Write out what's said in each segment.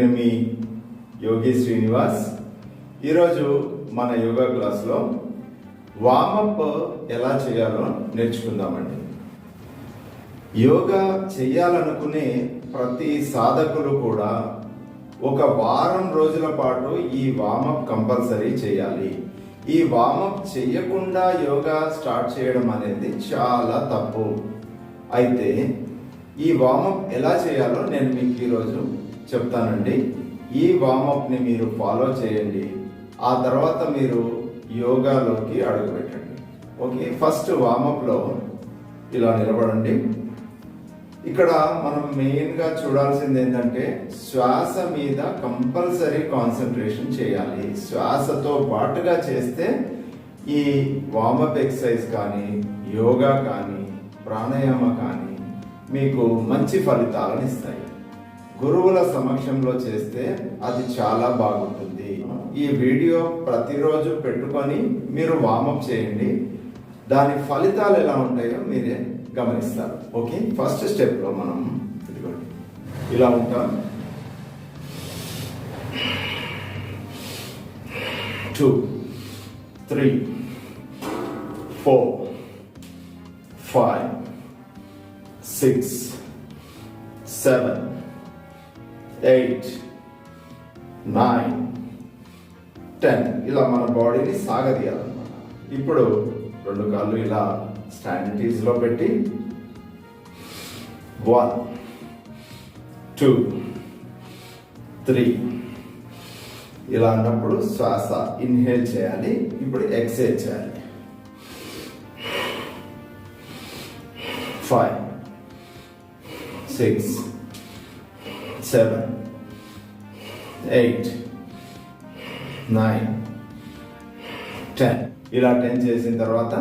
నేను మీ యోగి శ్రీనివాస్. ఈరోజు మన యోగా క్లాస్లో వామప్ ఎలా చేయాలో నేర్చుకుందామండి. యోగా చేయాలనుకునే ప్రతి సాధకులు కూడా ఒక వారం రోజుల పాటు ఈ వామప్ కంపల్సరీ చేయాలి. ఈ వామప్ చేయకుండా యోగా స్టార్ట్ చేయడం అనేది చాలా తప్పు. అయితే ఈ వామప్ ఎలా చేయాలో నేను మీకు ఈరోజు చెప్తానండి. ఈ వామప్ని మీరు ఫాలో చేయండి. ఆ తర్వాత మీరు యోగాలోకి అడుగుపెట్టండి. ఓకే ఫస్ట్ వామప్లో ఇలా నిలబడండి. ఇక్కడ మనం మెయిన్గా చూడాల్సింది ఏంటంటే శ్వాస మీద కంపల్సరీ కాన్సన్ట్రేషన్ చేయాలి. శ్వాసతో పాటుగా చేస్తే ఈ వామప్ ఎక్సర్సైజ్ కానీ యోగా కానీ ప్రాణాయామ కానీ మీకు మంచి ఫలితాలను ఇస్తాయి. గురువుల సమక్షంలో చేస్తే అది చాలా బాగుంటుంది. ఈ వీడియో ప్రతిరోజు పెట్టుకొని మీరు వామప్ చేయండి. దాని ఫలితాలు ఎలా ఉంటాయో మీరే గమనిస్తారు. ఓకే? ఫస్ట్ స్టెప్లో మనం ఇదిగోండి. ఇలా ఉంటాం. Two three four five six seven eight nine ten ఇలా మన బాడీని సాగదీయాలన్నమాట. ఇప్పుడు రెండు కాళ్ళు ఇలా స్టాండిటీస్లో పెట్టి వన్ టూ త్రీ ఇలా అన్నప్పుడు శ్వాస ఇన్హేల్ చేయాలి ఇప్పుడు ఎక్సేల్ చేయాలి. Five six seven eight nine ten ఇలా టెన్ చేసిన తర్వాత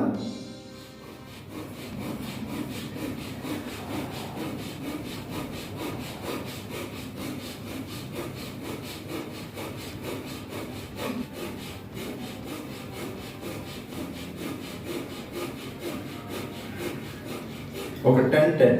ఒక ten ten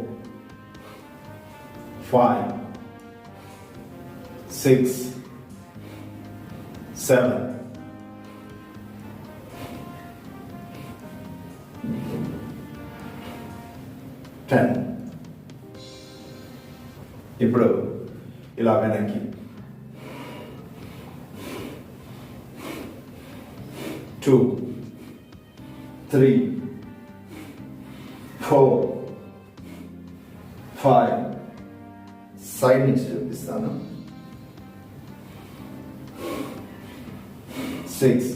five six seven ten ఇప్పుడు ఇలా వెనక్కి. టూ త్రీ సైడ్ నుంచి చూపిస్తాను six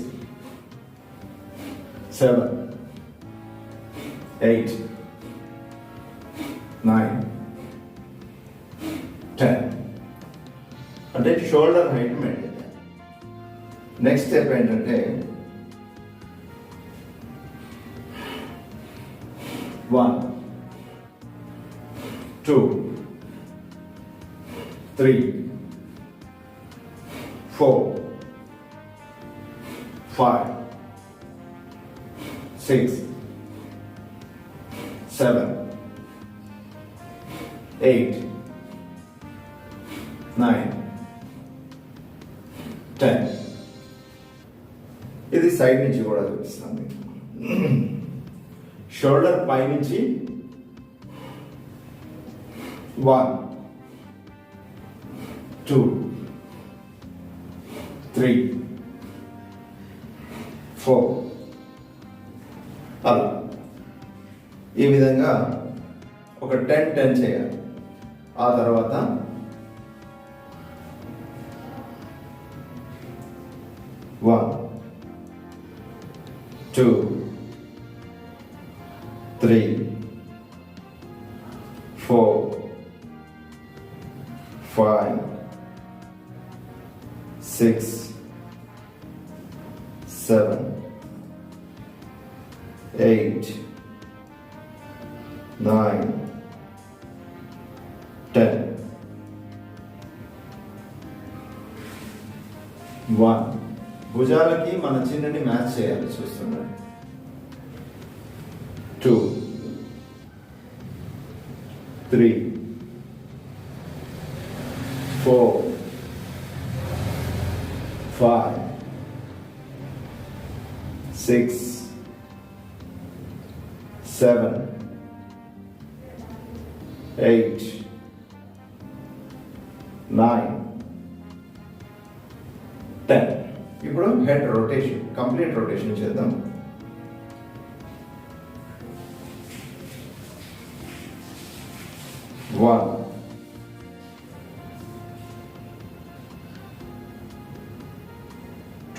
seven eight nine ten అంటే shoulder height maintain next step ఏంటంటే one two three four five six seven eight nine ten ఇది సైడ్ నుంచి కూడా చూపిస్తాను మీకు. షోల్డర్ పైనుంచి వన్ టూ త్రీ ఫోర్ అలా ఈ విధంగా ఒక టెన్ టెన్ చేయాలి. ఆ తర్వాత one. Two five six seven eight nine ten ఇప్పుడు హెడ్ రొటేషన్ కంప్లీట్ రొటేషన్ చేద్దాం. One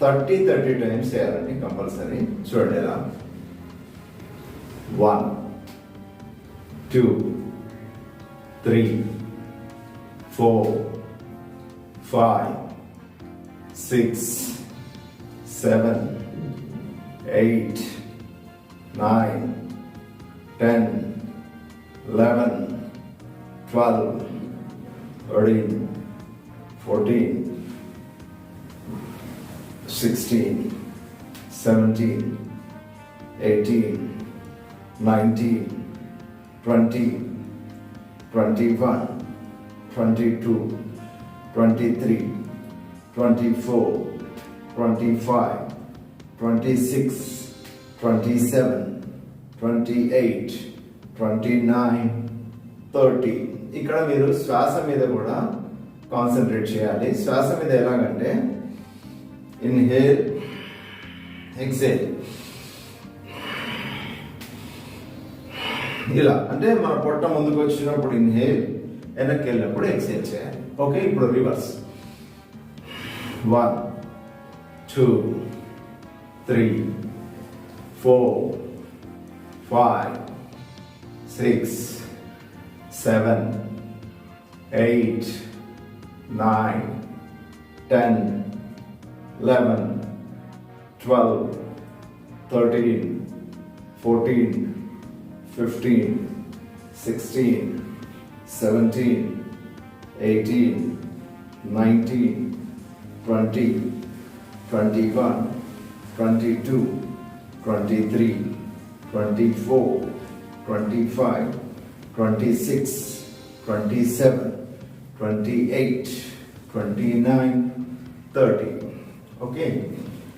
30 30 times చేయాలండి కంపల్సరీ చూడండి ఎలా one two three four five six seven eight nine 16, 17, 18, 19, 20, 21, 22, 23, 24, 25, 26, 27, 28, 29, 30 ఇక్కడ మీరు శ్వాస మీద కూడా కాన్సన్ట్రేట్ చేయాలి. శ్వాస మీద ఎలాగంటే ఇన్హేల్ ఎక్సేల్ ఇలా అంటే మన పొట్ట ముందుకు వచ్చినప్పుడు ఇన్హేల్ వెనక్కి వెళ్ళినప్పుడు ఎక్సేల్ చేయాలి. ఓకే ఇప్పుడు reverse one two three four five six seven eight nine ten 11, 12, 13, 14, 15, 16, 17, 18, 19, 20, 21, 22, 23, 24, 25, 26, 27, 28, 29, 30. Okay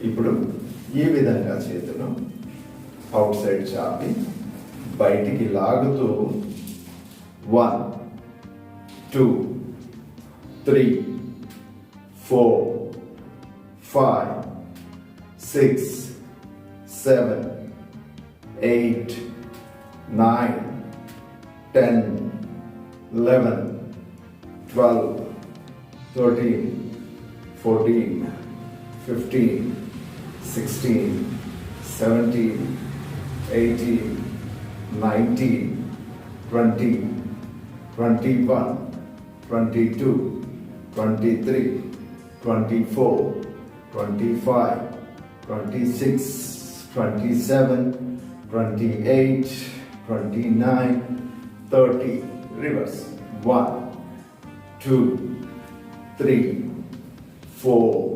ఇప్పుడు ఈ విధంగా చేతులు అవుట్ సైడ్ చాపి బయటికి లాగుతూ one two three four five six seven eight nine ten eleven twelve thirteen fourteen 15, 16, 17, 18, 19, 20, 21, 22, 23, 24, 25, 26, 27, 28, 29, 30. Reverse. 1, 2, 3, 4,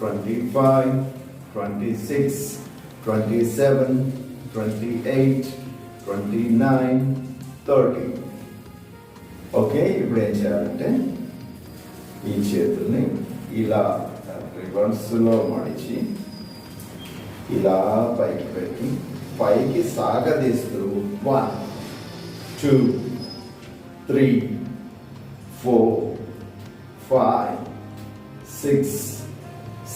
25, 26, 27, 28, 29, 30. Okay ఇప్పుడు ఏం చేయాలంటే ఈ చేతుల్ని ఇలా రివర్స్లో మడిచి ఇలా పైకి పెట్టి పైకి సాగదీస్తూ one two three four five six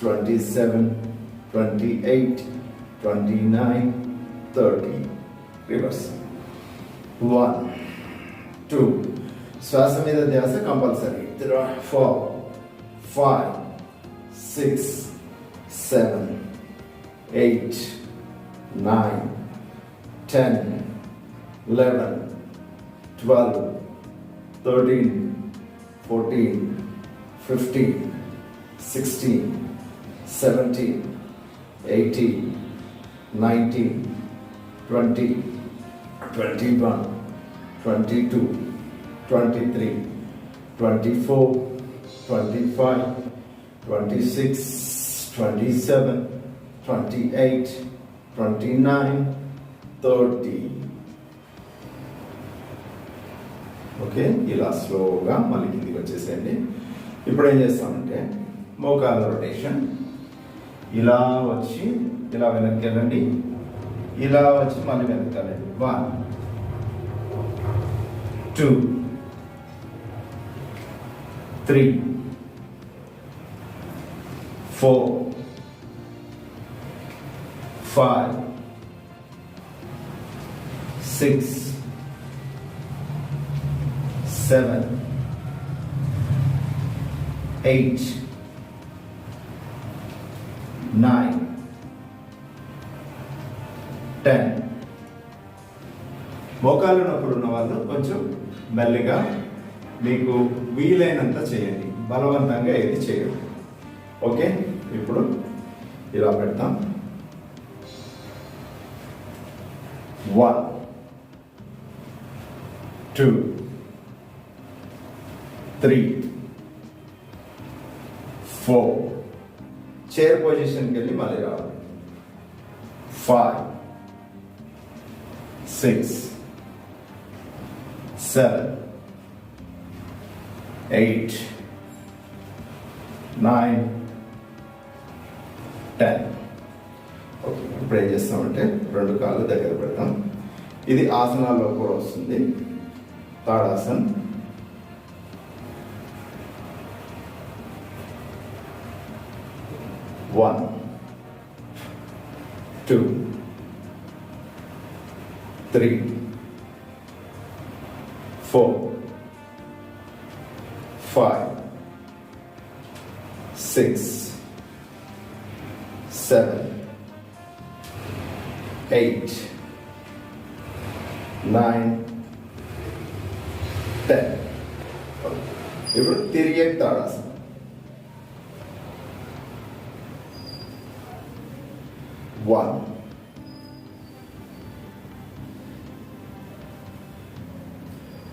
27, 28, 29, 30. Reverse. 1, 2. Swasamedha Dhyasa compulsory. There are 4, 5, 6, 7, 8, 9, 10, 11, 12, 13, 14, 15, 16, seventy eighty ninety twenty twenty one twenty two twenty three twenty four twenty five twenty six twenty seven twenty eight twenty nine thirty okay ఇలా స్లోగా మళ్ళీ కిందికి వచ్చేసేయండి. ఇప్పుడు ఏం చేస్తామంటే మోకాల rotation ఇలా వచ్చి ఇలా వెనక్కి వెళ్ళండి. ఇలా వచ్చి మళ్ళీ వెనక్కి వెళ్ళండి one two three four five six seven eight nine ten మోకాలు నొప్పులు ఉన్న వాళ్ళు కొంచెం మెల్లిగా మీకు వీలైనంత చేయండి. బలవంతంగా ఏది చేయండి ఓకే? ఇప్పుడు ఇలా పెడతాం. One two three four chair పొజిషన్కి వెళ్ళి మళ్ళీ రావాలి. Five six seven eight nine ten okay ఇప్పుడు ఏం చేస్తామంటే రెండు కాళ్ళు దగ్గర పెడతాం. ఇది ఆసనాల్లో కూడా వస్తుంది. Tadasana One, two, three, four, five, six, seven, eight, nine, ten. এবার তেরিয়ে তার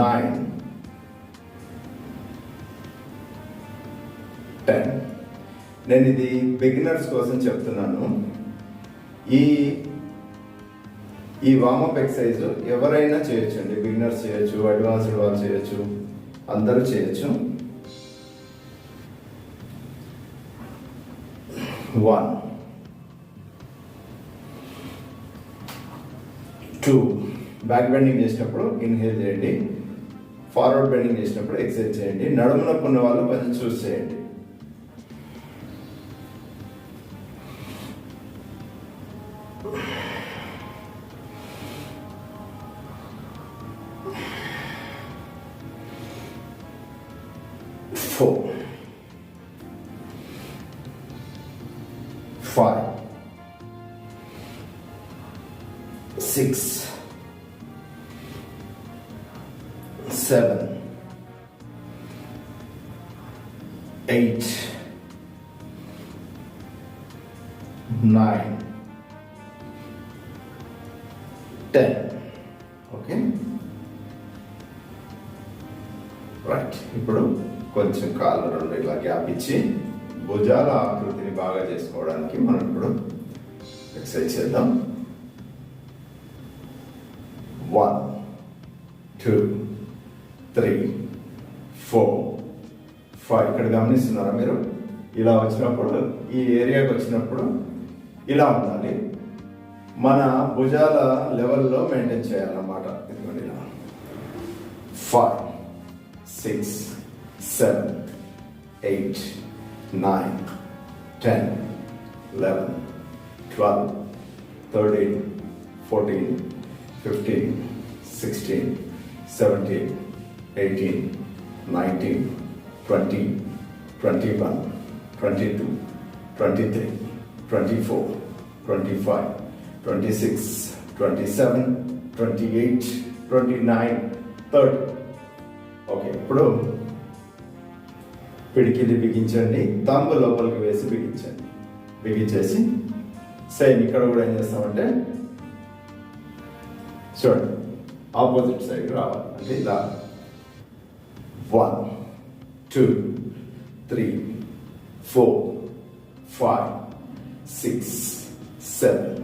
nine ten నేను ఇది బిగినర్స్ కోసం చెప్తున్నాను. ఈ ఈ వామప్ ఎక్సర్సైజ్ ఎవరైనా చేయొచ్చు అండి బిగినర్స్ చేయొచ్చు అడ్వాన్స్డ్ వాళ్ళు చేయొచ్చు అందరూ చేయొచ్చు. వన్ టూ బ్యాక్ బెండింగ్ చేసినప్పుడు ఇన్హేల్ చేయండి. ఫార్వర్డ్ బెండింగ్ చేసినప్పుడు ఎక్సైజ్ చేయండి. నడుమున కొన్ని ఉన్న వాళ్ళు కొంచెం చూస్ చేయండి ten. ఓకే రైట్ ఇప్పుడు కొంచెం కాళ్ళు రెండు ఇట్లా గ్యాప్ ఇచ్చి భుజాల ఆకృతిని బాగా చేసుకోవడానికి మనం ఇప్పుడు ఎక్సర్సైజ్ చేద్దాం. One two three four five ఇక్కడ గమనిస్తున్నారా మీరు? ఇలా వచ్చినప్పుడు ఈ ఏరియాకి వచ్చినప్పుడు ఇలా ఉండాలి. మన భుజాల లెవెల్లో మెయింటైన్ చేయాలన్నమాట ఇదిగోండి ఇలా five six seven eight nine ten eleven twelve thirteen fourteen fifteen sixteen seventeen eighteen nineteen twenty twenty one twenty two twenty three twenty four twenty five twenty six twenty seven twenty eight twenty nine thirty okay ఇప్పుడు పిడికిలి బిగించండి thumb లోపలికి వేసి బిగించండి. బిగించేసి same ఇక్కడ కూడా ఏం చేస్తామంటే చూడండి opposite side రావాలి. అంటే ఇలా. One two three four five six seven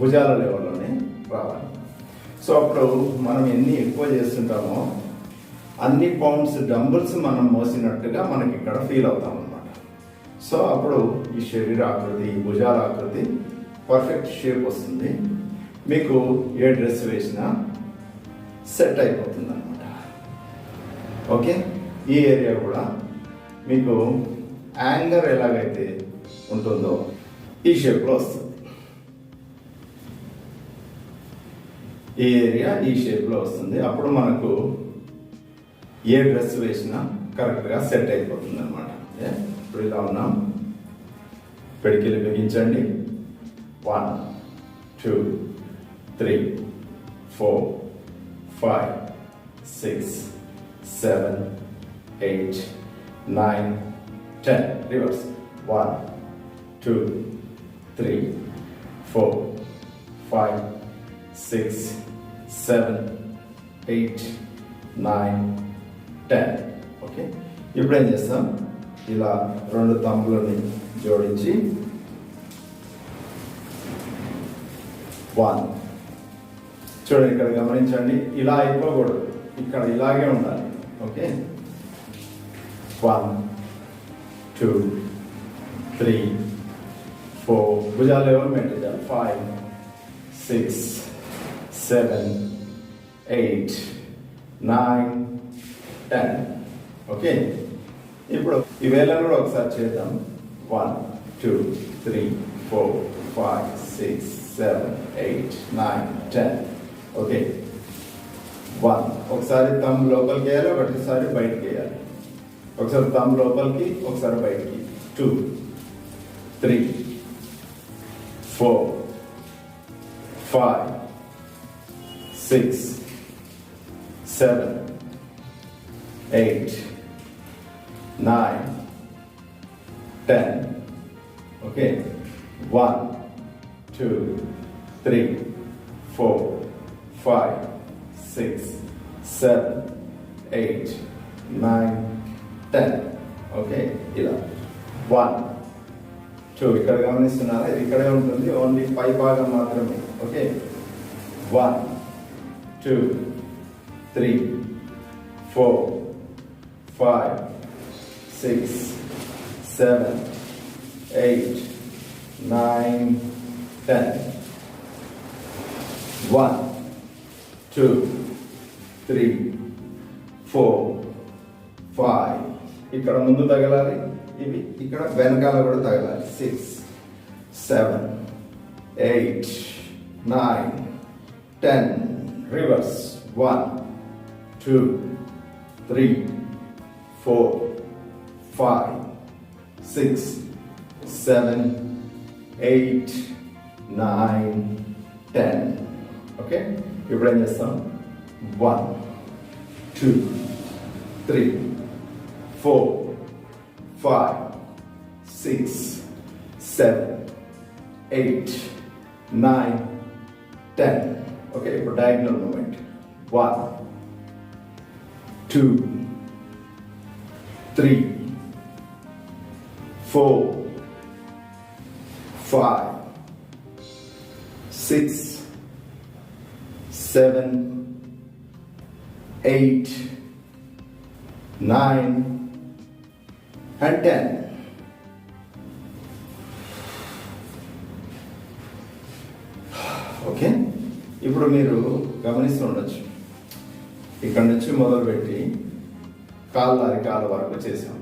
భుజాల లెవెల్లోనే రావాలి. సో అప్పుడు మనం ఎన్ని ఎక్కువ చేస్తుంటామో అన్ని పౌండ్స్ డంబుల్స్ మనం మోసినట్టుగా మనకి ఇక్కడ ఫీల్ అవుతాం అనమాట సో అప్పుడు ఈ శరీర ఆకృతి ఈ భుజాల ఆకృతి పర్ఫెక్ట్ షేప్ వస్తుంది. మీకు ఏ డ్రెస్ వేసినా సెట్ అయిపోతుంది అనమాట ఓకే? ఈ ఏరియా కూడా మీకు యాంగర్ ఎలాగైతే ఉంటుందో ఈ షేప్లో వస్తుంది. ఈ ఏరియా ఈ షేప్లో వస్తుంది. అప్పుడు మనకు ఏ డ్రెస్ వేసినా కరెక్ట్గా సెట్ అయిపోతుంది అనమాట ఇప్పుడు ఇలా ఉన్నాం. పెడికిలు బిగించండి. One two three four five six seven eight nine ten reverse one two three four five six seven eight nine ten okay ఇప్పుడు ఏం చేస్తాం? ఇలా రెండు తమ్ములని జోడించి వన్ చూడండి ఇక్కడ గమనించండి. ఇలా అయిపోకూడదు. ఇక్కడ ఇలాగే ఉండాలి. Okay one two three four భుజాలు ఎవరు మెయింటైన్ చేయాలి five six seven eight nine ten okay ఇప్పుడు ఈ వేలను కూడా ఒకసారి చేద్దాం. One two three four five six seven eight nine ten okay one ఒకసారి తమ్ లోపలికి వేయాలి ఒకటిసారి బయటికి వేయాలి. ఒకసారి తమ్ లోపలికి ఒకసారి బయటికి. Two three four five six seven eight nine ten okay one two three four five six seven eight nine ten okay ఇలా. వన్ టూ ఇక్కడ గమనిస్తున్నారా? ఇది ఇక్కడే ఉంటుంది. ఓన్లీ పై భాగం మాత్రమే. Okay one two three four five six seven eight nine ten one two three four five ఇక్కడ ముందు తగలాలి ఇవి ఇక్కడ వెనకాల కూడా తగలాలి. Six seven eight nine ten reverse one two three four five six seven eight nine ten okay ఇప్పుడు ఏం చేస్తాం one two three four five six seven eight nine ten Okay, for diagonal movement. One, two, three, four, five, six, seven, eight, nine, and ten. ఇప్పుడు మీరు గమనిస్తూ ఉండొచ్చు. ఇక్కడ నుంచి మొదలుపెట్టి కాళ్ళ అరికాల వరకు చేసాం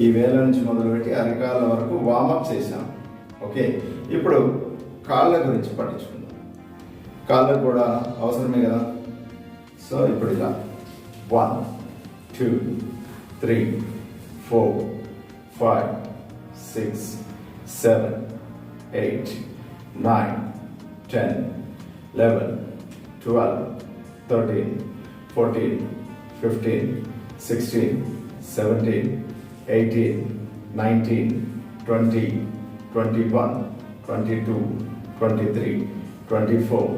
ఈ వేల నుంచి మొదలుపెట్టి అరికాల వరకు వామప్ చేసాం ఓకే? ఇప్పుడు కాళ్ళ గురించి పట్టించుకుందాం. కాళ్ళకు కూడా అవసరమే కదా? సో ఇప్పుడు ఇలా. One two three four five six seven eight nine ten eleven twelve thirteen fourteen fifteen sixteen seventeen eighteen nineteen twenty twenty one twenty two twenty three twenty four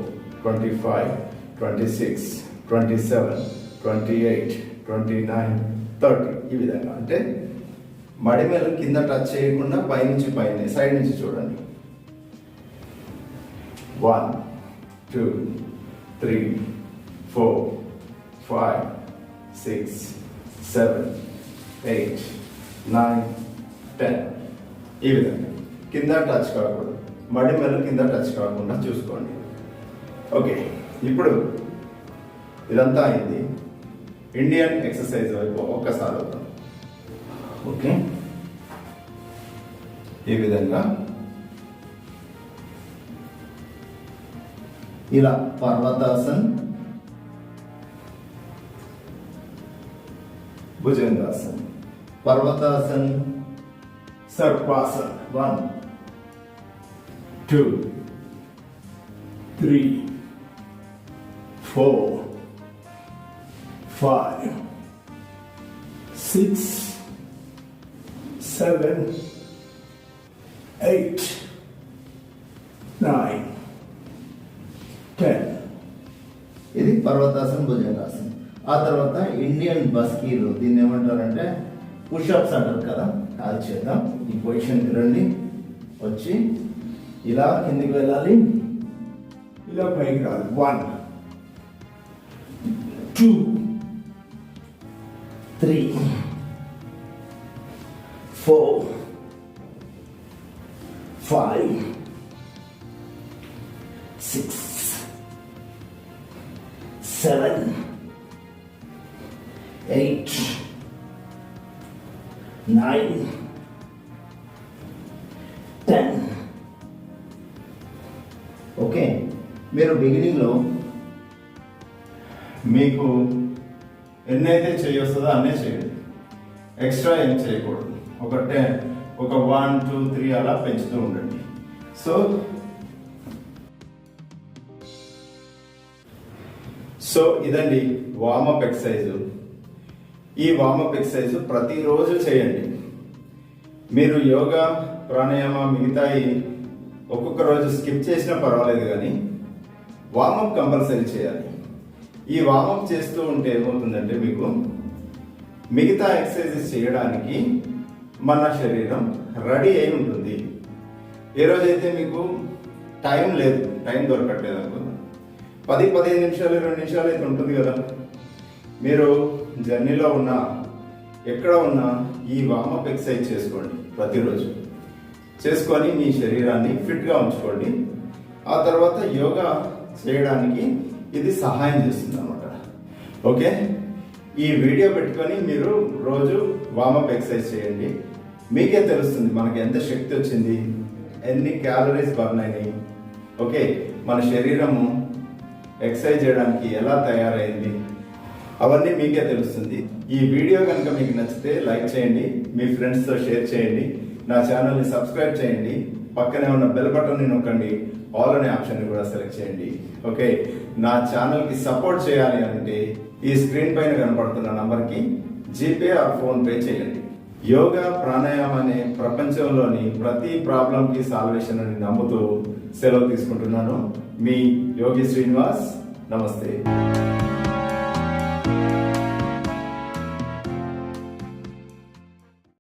twenty five twenty six twenty seven twenty eight twenty nine thirty ఈ విధంగా అంటే మడిమేలు కింద touch చేయకుండా పైనుంచి పైన side నుంచి చూడండి. One two three four five six seven eight nine ten ఈ విధంగా. కింద టచ్ కాకూడదు. మడి మెల్ల కింద టచ్ కాకుండా చూసుకోండి. ఓకే ఇప్పుడు ఇదంతా అయింది. ఇండియన్ ఎక్సర్సైజ్ వైపు ఒక్కసారి ఓకే. ఈ విధంగా ఇలా పర్వతాసన్ భుజంగాసన్ పర్వతాసన్ సర్పాసన్ one two three four five six seven eight nine ten ఇది పర్వతాసనం భుజంగాసనం ఆ తర్వాత ఇండియన్ బస్కీలు దీన్ని ఏమంటారంటే పుషప్స్ అంటారు కదా అది చేద్దాం. ఈ పొజిషన్కి రండి. వచ్చి ఇలా కిందికి వెళ్ళాలి. ఇలా పైకి రావాలి. One two three four five six seven eight nine ten okay మీరు బిగినింగ్లో మీకు ఎన్నైతే చేయొస్తుందో అన్నీ చేయండి. ఎక్స్ట్రా ఏం చేయకూడదు. ఒక టెన్ ఒక వన్ టూ త్రీ అలా పెంచుతూ ఉండండి. సో సో ఇదండి వామప్ ఎక్సర్సైజ్ ఈ వామప్ ఎక్సర్సైజ్ ప్రతిరోజు చేయండి. మీరు యోగా ప్రాణాయామ మిగతాయి ఒక్కొక్క రోజు స్కిప్ చేసినా పర్వాలేదు కానీ వామప్ కంపల్సరీ చేయాలి. ఈ వామప్ చేస్తూ ఉంటే ఏమవుతుందంటే మీకు మిగతా ఎక్సర్సైజెస్ చేయడానికి మన శరీరం రెడీ అయి ఉంటుంది. ఏ రోజైతే మీకు టైం లేదు టైం దొరకట్లేదు పది పదిహేను నిమిషాలు ఇరవై నిమిషాలు అయితే ఉంటుంది కదా. మీరు జర్నీలో ఉన్నా ఎక్కడ ఉన్నా ఈ వామప్ ఎక్సర్సైజ్ చేసుకోండి ప్రతిరోజు. చేసుకొని మీ శరీరాన్ని ఫిట్గా ఉంచుకోండి. ఆ తర్వాత యోగా చేయడానికి ఇది సహాయం చేస్తుంది అనమాట ఓకే? ఈ వీడియో పెట్టుకొని మీరు రోజు వామప్ ఎక్సర్సైజ్ చేయండి. మీకే తెలుస్తుంది మనకి ఎంత శక్తి వచ్చింది ఎన్ని క్యాలరీస్ బర్న్ అయినాయి. ఓకే? మన శరీరము ఎక్సర్సైజ్ చేయడానికి ఎలా తయారైంది? అవన్నీ మీకే తెలుస్తుంది. ఈ వీడియో కనుక మీకు నచ్చితే లైక్ చేయండి మీ ఫ్రెండ్స్తో షేర్ చేయండి నా ఛానల్ని సబ్స్క్రైబ్ చేయండి పక్కనే ఉన్న బెల్ బటన్ని నొక్కండి ఆల్ అనే ఆప్షన్ని కూడా సెలెక్ట్ చేయండి. ఓకే నా ఛానల్కి సపోర్ట్ చేయాలి అంటే ఈ స్క్రీన్ పైన కనపడుతున్న నంబర్కి జీపే ఆర్ ఫోన్ పే చేయండి. యోగా ప్రాణాయామం అనే ప్రపంచంలోని ప్రతి ప్రాబ్లంకి సాల్వేషన్ అని నమ్ముతూ సెలవు తీసుకుంటున్నాను. మీ యోగి శ్రీనివాస్ నమస్తే.